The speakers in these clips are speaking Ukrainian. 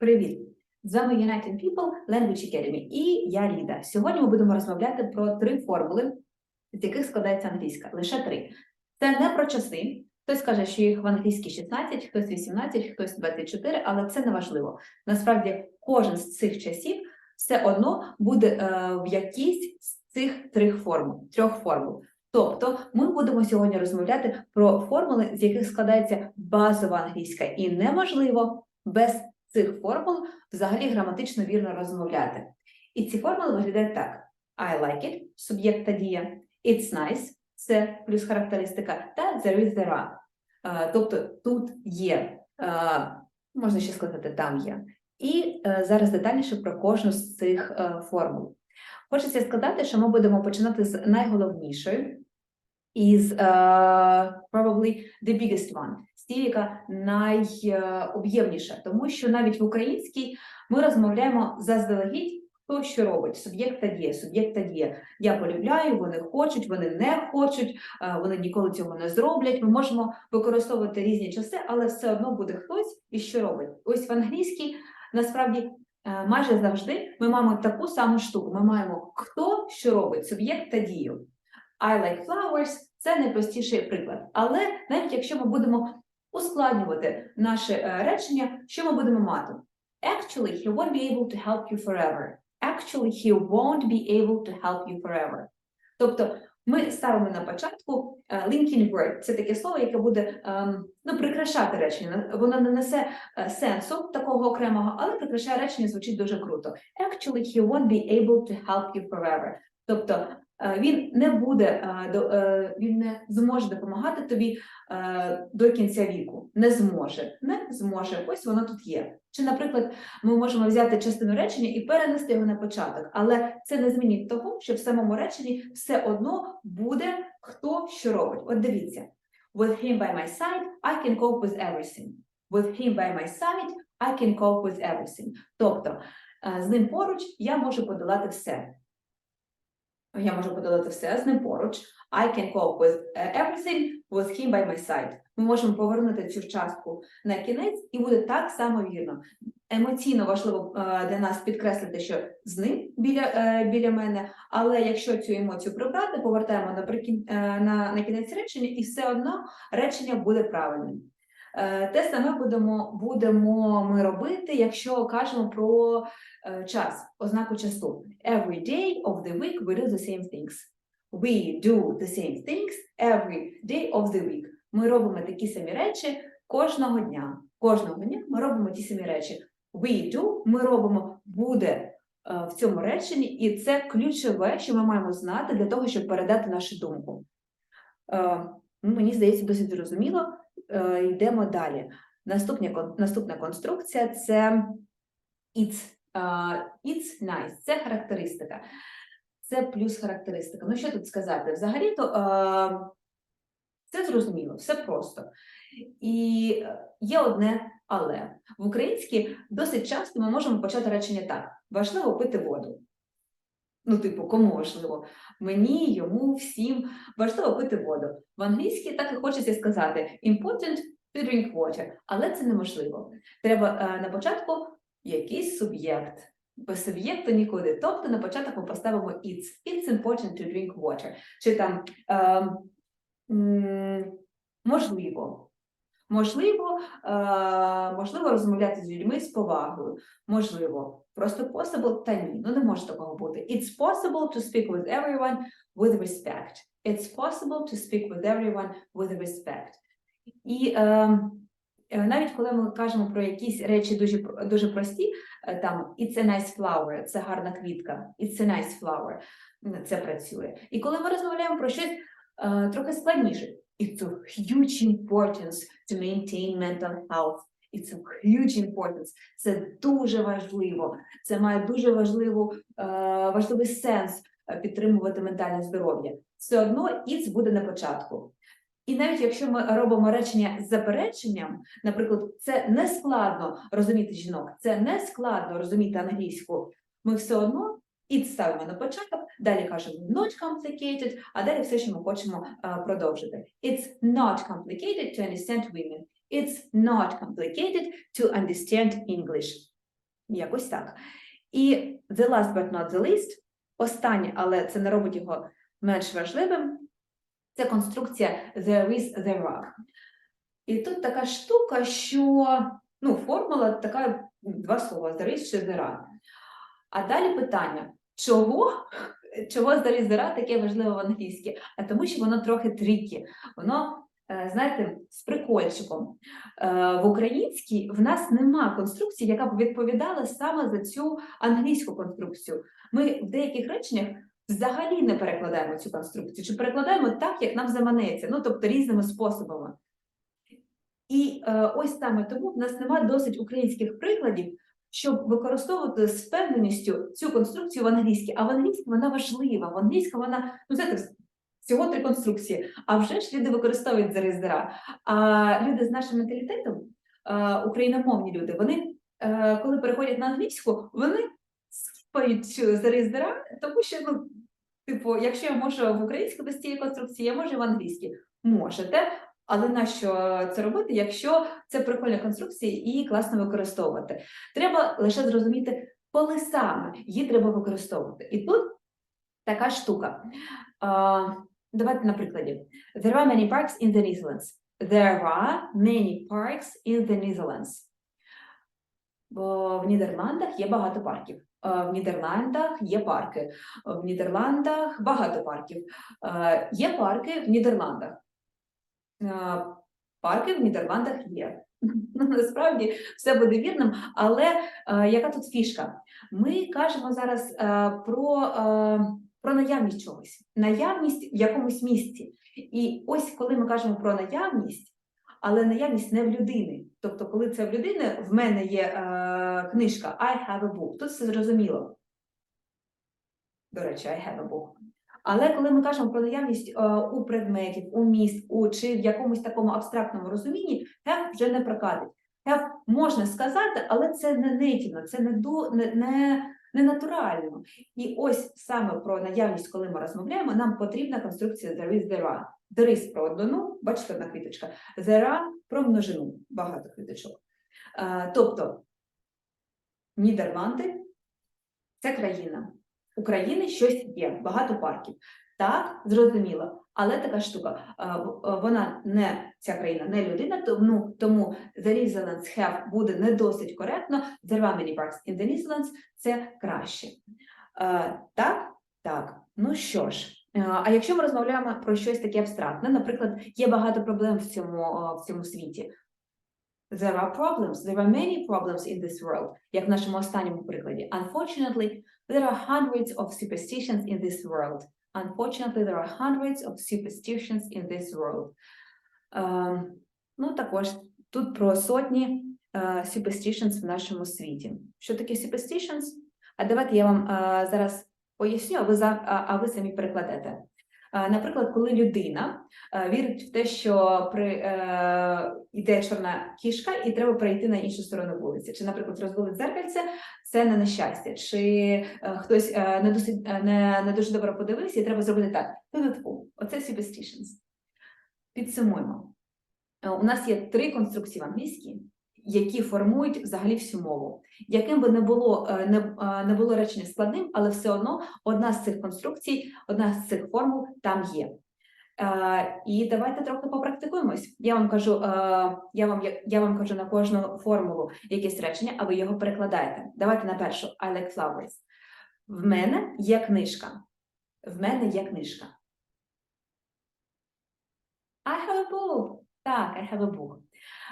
Привіт! З вами United People Language Academy і я Ліда. Сьогодні ми будемо розмовляти про три формули, з яких складається англійська. Лише три. Це не про часи. Хтось каже, що їх в англійській 16, хтось 18, хтось 24, але це не важливо. Насправді, кожен з цих часів все одно буде е, в якійсь з цих трьох формул, трьох формул. Тобто, ми будемо сьогодні розмовляти про формули, з яких складається базова англійська, і неможливо без цих формул взагалі граматично вірно розмовляти. І ці формули виглядають так: I like it, суб'єкт та дія, it's nice, це плюс характеристика, та there is there are. Е, Тобто тут є, е, можна ще сказати, там є. І е, зараз детальніше про кожну з цих формул. Хочеться сказати, що ми будемо починати з найголовнішої, із е, probably the biggest one, яка найоб'ємніша, тому що навіть в українській ми розмовляємо заздалегідь, хто що робить, суб'єкт та дія, суб'єкт та дія. Я полюбляю, вони хочуть, вони не хочуть, е, вони ніколи цього не зроблять. Ми можемо використовувати різні часи, але все одно буде хтось і що робить. Ось в англійській насправді е, майже завжди ми маємо таку саму штуку. Ми маємо хто що робить, суб'єкт та дію. I like flowers – це найпростіший приклад. Але навіть якщо ми будемо ускладнювати наше е, речення, що ми будемо мати? Actually, he won't be able to help you forever. Actually, he won't be able to help you forever. Тобто ми ставимо на початку е, linking word. Це таке слово, яке буде ем, ну, прикрашати речення. Воно не несе е, сенсу такого окремого, але прикрашає речення, звучить дуже круто. Actually, he won't be able to help you forever. Тобто він не буде, е, е, він не зможе допомагати тобі е, до кінця віку. Не зможе, не зможе. Ось воно тут є. Чи, наприклад, ми можемо взяти частину речення і перенести його на початок, але це не змінить того, що в самому реченні все одно буде хто що робить. От дивіться. With him by my side, I can cope with everything. With him by my side, I can cope with everything. Тобто, е, з ним поруч я можу подолати все. Я можу подолати все з ним поруч. I can cope with е, everything with him by my side. Ми можемо повернути цю частку на кінець, і буде так само вірно. Емоційно важливо е, для нас підкреслити, що з ним біля, е, біля мене, але якщо цю емоцію прибрати, повертаємо наприкін, на, на кінець речення, і все одно речення буде правильним. Е, Те саме будемо, будемо ми робити, якщо кажемо про е, час, ознаку часу. Every day of the week we do the same things. We do the same things every day of the week. Ми робимо такі самі речі кожного дня. Кожного дня ми робимо ті самі речі. We do, ми робимо буде е, в цьому реченні, і це ключове, що ми маємо знати для того, щоб передати нашу думку. Ну, Мені здається, досить зрозуміло. Е, Йдемо далі. Наступна, наступна конструкція це it's. Е, It's nice. Це характеристика. Це плюс характеристика. Ну, що тут сказати? Взагалі-то це зрозуміло, все просто. І є одне але. В українській досить часто ми можемо почати речення так: важливо пити воду. Ну, типу, кому важливо? Мені, йому, всім важливо пити воду. В англійській так і хочеться сказати important to drink water, але це неможливо. Треба е, на початку якийсь суб'єкт. Без суб'єкту нікуди. Тобто на початок ми поставимо it's. It's important to drink water. Чи там м, можливо. Можливо, е, можливо розмовляти з людьми з повагою. Можливо, просто possible та ні. Ну не може такого бути. It's possible to speak with everyone with respect. It's possible to speak with everyone with respect. І е, е, навіть коли ми кажемо про якісь речі дуже, дуже прості, е, там it's a nice flower, це гарна квітка, it's a nice flower, це працює. І коли ми розмовляємо про щось е, трохи складніше, it's of huge importance to maintain mental health. It's of huge importance. Це дуже важливо. Це має дуже важливу, е, важливий сенс е, підтримувати ментальне здоров'я. Все одно it's буде на початку. І навіть якщо ми робимо речення з запереченням, наприклад, це не складно розуміти жінок, це не складно розуміти англійську, ми все одно it ставимо на початок, далі кажемо not complicated, а далі все, що ми хочемо е, продовжити. It's not complicated to understand women. It's not complicated to understand English. Якось так. І the last but not the least, останнє, але це не робить його менш важливим, це конструкція there is, there are. І тут така штука, що ну, формула така два слова there is чи there are. А далі питання: чого? Чого there is, there are таке важливе в англійській? А тому, що воно трохи трікі. Воно, знаєте, з прикольчиком. Е, В українській в нас нема конструкції, яка б відповідала саме за цю англійську конструкцію. Ми в деяких реченнях взагалі не перекладаємо цю конструкцію, чи перекладаємо так, як нам заманеться, ну тобто різними способами. І е, ось саме тому в нас немає досить українських прикладів, щоб використовувати з впевненістю цю конструкцію в англійській. А в англійській вона важлива. В англійській вона, ну знаєте, всього три конструкції. А вже ж люди використовують заріздера. А люди з нашим менталітетом, україномовні люди, вони е, коли переходять на англійську, вони скіпають заріздера, тому що ну. Типу, якщо я можу в українській без цієї конструкції, я можу в англійській. Можете, але нащо це робити, якщо це прикольна конструкція і класно використовувати? Треба лише зрозуміти, коли саме її треба використовувати. І тут така штука. Давайте на прикладі. There are many parks in the Netherlands. There are many parks in the Netherlands. Бо в Нідерландах є багато парків. Е, В Нідерландах є парки. В Нідерландах багато парків. Е, Є парки в Нідерландах. Е, Парки в Нідерландах є. Насправді все буде вірним, але яка тут фішка? Ми кажемо зараз про, про наявність чогось, наявність в якомусь місці. І ось коли ми кажемо про наявність, але наявність не в людини. Тобто, коли це в людини, в мене є е, книжка I have a book. Тут все зрозуміло. До речі, I have a book. Але коли ми кажемо про наявність е, у предметів, у міст, у чи в якомусь такому абстрактному розумінні, have вже не прокатить. Have можна сказати, але це не нейтівно, це не, ду, не, не, не натурально. І ось саме про наявність, коли ми розмовляємо, нам потрібна конструкція there is, there are. There is про одну, бачите, одна квіточка. There are про множину, багато квіточок. Е, тобто Нідерланди це країна. України щось є, багато парків. Так, зрозуміло. Але така штука, е, е, вона не ця країна, не людина, тому, тому The Netherlands have буде не досить коректно. There are many parks in the Netherlands – це краще. Е, Так, так. Ну що ж, а якщо ми розмовляємо про щось таке абстрактне, наприклад, є багато проблем в цьому, в цьому світі. There are problems, there are many problems in this world, як в нашому останньому прикладі. Unfortunately, there are hundreds of superstitions in this world. Unfortunately, there are hundreds of superstitions in this world. Е, ну, також тут про сотні uh, superstitions в нашому світі. Що таке superstitions? А давайте я вам uh, зараз поясню, а ви, за, а, а ви самі перекладете. Е, Наприклад, коли людина е, вірить в те, що при, е, йде чорна кішка і треба перейти на іншу сторону вулиці. Чи, наприклад, розбили дзеркальце, це не нещастя, чи е, хтось е, не, досить, е, не, не дуже добре подивився, і треба зробити так. Ту-ту-ту. Оце superstitions. Підсумуємо. У нас є три конструкції в англійській, які формують взагалі всю мову. Яким би не було, е, не, е, не було речення складним, але все одно одна з цих конструкцій, одна з цих формул там є. Е, І давайте трохи попрактикуємось. Я вам кажу, я вам, я вам кажу на кожну формулу якесь речення, а ви його перекладаєте. Давайте на першу I like flowers. В мене є книжка. В мене є книжка. I have a book. Так, I have a book.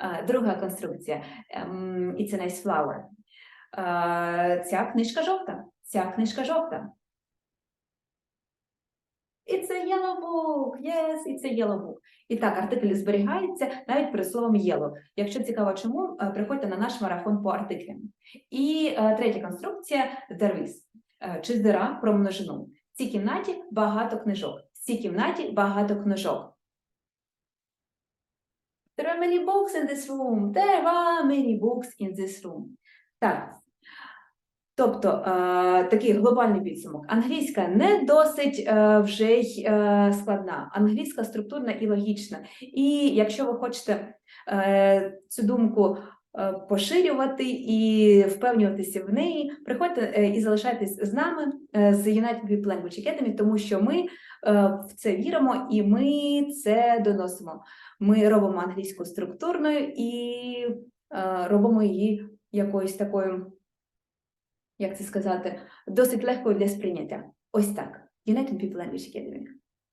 Е, Друга конструкція. Ем, It's a nice flower. Е, Ця книжка жовта. Ця книжка жовта. It's a yellow book. Yes, it's a yellow book. І так, артикль зберігається навіть перед словом yellow. Якщо цікаво чому, е, приходьте на наш марафон по артиклям. І третя конструкція there Чи здира про множину. В цій кімнаті багато книжок. В цій кімнаті багато книжок. There are many books in this room. There are many books in this room. Так. Тобто, е, такий глобальний підсумок. Англійська не досить е, вже й е, складна. Англійська структурна і логічна. І якщо ви хочете цю думку поширювати і впевнюватися в неї. Приходьте е, і залишайтесь з нами е, з United People Language Academy, тому що ми е, в це віримо і ми це доносимо. Ми робимо англійську структурною і е, робимо її якоюсь такою, як це сказати, досить легкою для сприйняття. Ось так. United People Language Academy.